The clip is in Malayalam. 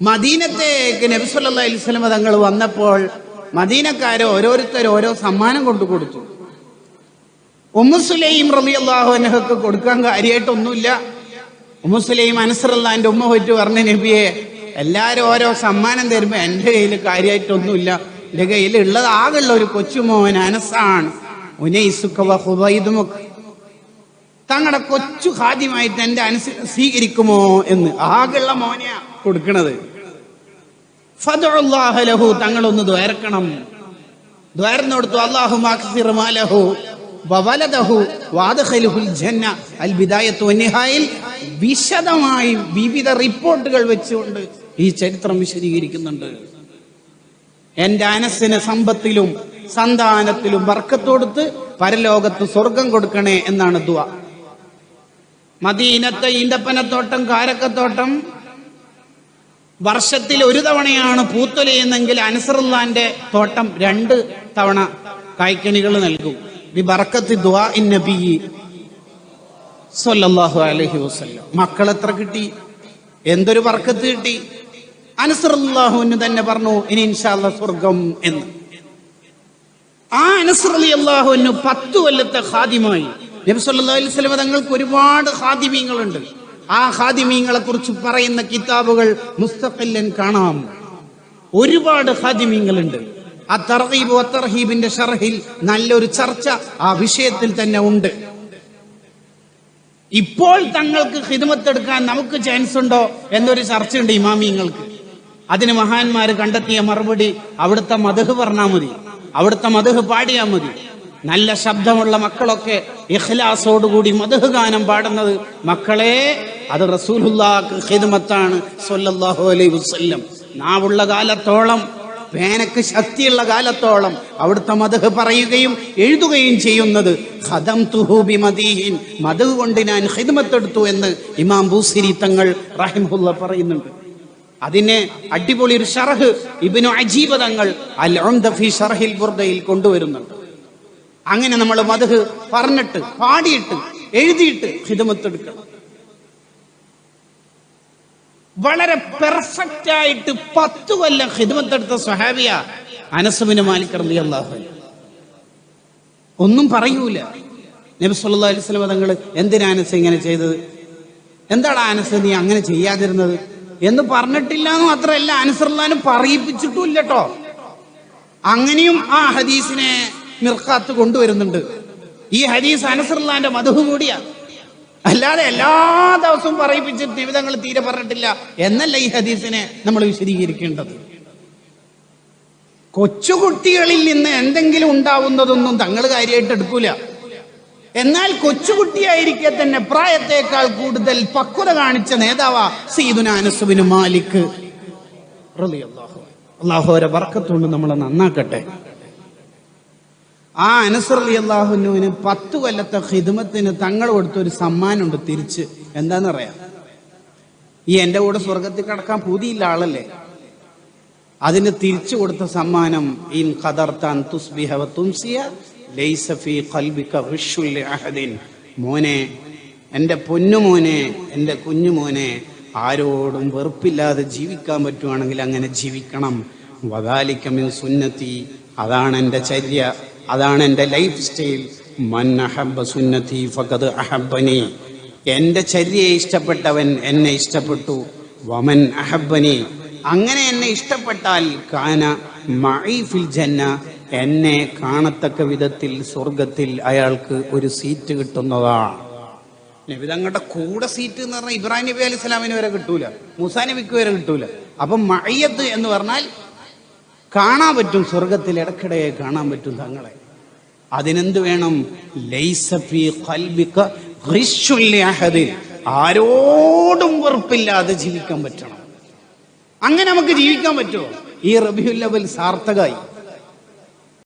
മദീനത്തേക്ക് നബിസ്വല്ലാ അലിസ്ലമ തങ്ങൾ വന്നപ്പോൾ മദീനക്കാര് ഓരോരുത്തർ ഓരോ സമ്മാനം കൊണ്ടു കൊടുത്തു. ഉമ്മുസുലൈം റളിയല്ലാഹു അൻഹക്ക് കൊടുക്കാൻ കാര്യമായിട്ടൊന്നുമില്ല ഉമ്മുസുലൈം അനസറല്ലാന്റെ ഉമ്മ പോയിട്ട് പറഞ്ഞ നബിയെ എല്ലാരും ഓരോ സമ്മാനം തരുമ്പോ എന്റെ കയ്യിൽ കാര്യമായിട്ടൊന്നുമില്ല എന്റെ കയ്യിൽ ഉള്ളത് ഒരു കൊച്ചുമോൻ അനസാണ്. ഉനൈസുക വ ഹുബൈദുമുക്ക് തങ്ങളുടെ കൊച്ചു ഹാദ്യമായിട്ട് എന്റെ അനുസ സ്വീകരിക്കുമോ എന്ന് ആകെയുള്ള മോനെയാ കൊടുക്കണത്. ഫദുല്ലാഹ ലഹു തങ്ങളൊന്ന് ദ്വയർക്കണം ദ്വയർന്നു അള്ളാഹു മാലഹു വിശദമായി വിവിധ റിപ്പോർട്ടുകൾ വെച്ചുകൊണ്ട് ഈ ചരിത്രം വിശദീകരിക്കുന്നുണ്ട്. എന്റെ അനസിന് സമ്പത്തിലും സന്താനത്തിലും വർക്കത്തോടുത്ത് പരലോകത്ത് സ്വർഗം കൊടുക്കണേ എന്നാണ് ദുവ മദീനത്തെ ഈന്തപ്പനത്തോട്ടം കാരക്കത്തോട്ടം വർഷത്തിൽ ഒരു തവണയാണ് പൂത്തൊലയുന്നെങ്കിൽ അനസറുല്ലാന്റെ തോട്ടം രണ്ട് തവണ കായ്ക്കണികൾ നൽകും. ബി ബർക്കത്ത് ദുആ ഇൻ സല്ലല്ലാഹു അലൈഹി വസല്ലം. മക്കൾ എത്ര കിട്ടി? എന്തൊരു വർക്കത്ത് കിട്ടി? അനസറുല്ലാഹുവിന് തന്നെ പറഞ്ഞു ഇനി ഇൻഷാല്ല സ്വർഗം എന്ന്. ആ അനസർ അള്ളാഹുവിന് പത്തു കൊല്ലത്തെ ഖാദിമായി നബി സല്ലല്ലാഹു അലൈഹി വസല്ലം തങ്ങൾക്ക് ഒരുപാട് ഹാദിമീങ്ങളുണ്ട് ആ ഹാദിമീങ്ങളെ കുറിച്ച് പറയുന്ന കിതാബുകൾ മുസ്തഖില്ലൻ കാണാം. ഒരുപാട് ഹാദിമീങ്ങളുണ്ട് ആ തർഹീബ് തർഹീബിന്റെ ഷർഹിൽ നല്ലൊരു ചർച്ച ആ വിഷയത്തിൽ തന്നെ ഉണ്ട്. ഇപ്പോൾ തങ്ങൾക്ക് ഹിദമത്തെടുക്കാൻ നമുക്ക് ചാൻസ് ഉണ്ടോ എന്നൊരു ചർച്ചയുണ്ട് ഇമാമിങ്ങൾക്ക്. അതിന് മഹാന്മാര് കണ്ടെത്തിയ മറുപടി അവിടുത്തെ മധുഹ് പറഞ്ഞാൽ മതി. അവിടുത്തെ മധുഹ് പാടിയാൽ മതി. നല്ല ശബ്ദമുള്ള മക്കളൊക്കെ ഇഖ്ലാസോടുകൂടി മധുഹ് ഗാനം പാടുന്നത് മക്കളെ അത് റസൂലുള്ളാഹ് ഹിദമത്താണ് സല്ലല്ലാഹു അലൈഹി വസല്ലം. നാവുള്ള കാലത്തോളം പേനക്ക് ശക്തിയുള്ള കാലത്തോളം അവിടുത്തെ മധുഹ് പറയുകയും എഴുതുകയും ചെയ്യുന്നത് ഖദം തുഹൂബി മദീഹിൻ മധു കൊണ്ട് ഞാൻ ഹിദ്മത്തെടുത്തു എന്ന് ഇമാം ബൂസിരി തങ്ങൾ റഹിമുള്ള പറയുന്നുണ്ട്. അതിനെ അടിപൊളി ഒരു ഷറഹ് ഇബിനു അജീബ തങ്ങൾ അൽ ഫി ഷർഹിൽ ബുർദയിൽ കൊണ്ടുവരുന്നുണ്ട്. അങ്ങനെ നമ്മൾ മധുഹ് പറഞ്ഞിട്ട് പാടിയിട്ട് എഴുതിയിട്ട് ഹിതമത്തെടുക്കണം വളരെ പെർഫെക്റ്റ് ആയിട്ട് പത്ത് കൊല്ലം ഹിതമത്തെടുത്ത സ്വഹാബിയ അനസുബിന് മാലിക് ഒന്നും പറയൂല. നബി സല്ലല്ലാഹു അലൈഹി വസല്ലം തങ്ങൾ എന്തിനാ അനസ് ഇങ്ങനെ ചെയ്തത്? എന്താണ് അനസ് നീ അങ്ങനെ ചെയ്യാതിരുന്നത്? എന്ന് പറഞ്ഞിട്ടില്ല എന്ന് മാത്രമല്ല അനസറുല്ലാനും പറയിപ്പിച്ചിട്ടും ഇല്ലട്ടോ അങ്ങനെയും ആ ഹദീസിനെ മിർക്കാത്ത് കൊണ്ടുവരുന്നുണ്ട്. ഈ ഹദീസ് അനസറുല്ലാന്റെ മധു കൂടിയാണ് അല്ലാതെ എല്ലാ ദിവസവും പറയിപ്പിച്ച് ജീവിതങ്ങൾ തീരെ പറഞ്ഞിട്ടില്ല. എന്നല്ല ഈ ഹദീസിനെ നമ്മൾ വിശദീകരിക്കേണ്ടത്. കൊച്ചുകുട്ടികളിൽ നിന്ന് എന്തെങ്കിലും ഉണ്ടാവുന്നതൊന്നും തങ്ങൾ കാര്യമായിട്ട് എടുക്കൂല. എന്നാൽ കൊച്ചുകുട്ടിയായിരിക്കെ തന്നെ പ്രായത്തേക്കാൾ കൂടുതൽ പക്വത കാണിച്ച നേതാവാ സീദുന അനസുബിന് മാലിക്. അള്ളാഹുവരെ വർക്കത്തുകൊണ്ട് നമ്മളെ നന്നാക്കട്ടെ. ആ അനസർ അലി അള്ളാഹുനുവിന് പത്ത് കൊല്ലത്തെ ഹിദ്മത്തിന് തങ്ങൾ കൊടുത്തൊരു സമ്മാനമുണ്ട് തിരിച്ച്. എന്താണെന്നറിയാം ഈ എന്റെ കൂടെ സ്വർഗത്തിൽ കിടക്കാൻ പൂതിയില്ല ആളല്ലേ? അതിന് തിരിച്ചു കൊടുത്ത സമ്മാനം ഇൻ ഖദർത്താൻ തുസ്ബിഹ ഖൽബിക ലിഅഹദിൻ മോനെ എന്റെ പൊന്നുമോനെ എന്റെ കുഞ്ഞുമോനെ ആരോടും വെറുപ്പില്ലാതെ ജീവിക്കാൻ പറ്റുവാണെങ്കിൽ അങ്ങനെ ജീവിക്കണം. വദാലിക മിൻ സുന്നത്തി അതാണ് എന്റെ ചര്യ. അതാണ് എന്റെ ലൈഫ് സ്റ്റൈൽ. മൻ അഹബ്ബ സുന്നത്തി ഫഖദ് അഹബ്ബനി. എന്റെ ചര്യയെ ഇഷ്ടപ്പെട്ടവൻ എന്നെ ഇഷ്ടപ്പെട്ടു. വമൻ അഹബ്ബനി. അങ്ങനെ എന്നെ ഇഷ്ടപ്പെട്ടാൽ കാന മഈ ഫിൽ ജന്ന. എന്നെ കാണത്തക്ക വിധത്തിൽ സ്വർഗത്തിൽ അയാൾക്ക് ഒരു സീറ്റ് കിട്ടുന്നതാണ് നബിതങ്ങളുടെ കൂടെ സീറ്റ് എന്ന് പറഞ്ഞാൽ ഇബ്രാഹിം നബി അലൈഹി സ്വലാമിന് വരെ കിട്ടൂല. മുസാ നബിക്ക് വരെ കിട്ടൂല. അപ്പം മഴയത്ത് എന്ന് പറഞ്ഞാൽ കാണാൻ പറ്റും സ്വർഗത്തിൽ ഇടക്കിടെ കാണാൻ പറ്റും തങ്ങളെ. അതിനെന്ത് വേണം? ലൈസ ഫീ ഖൽബിക ഗിശ്ശുൻ ലിഅഹദിൻ. ആരോടും വെറുപ്പില്ലാതെ ജീവിക്കാൻ പറ്റണം. അങ്ങനെ നമുക്ക് ജീവിക്കാൻ പറ്റുമോ? ഈ റബിയുൽ അവൽ സാർത്ഥകായി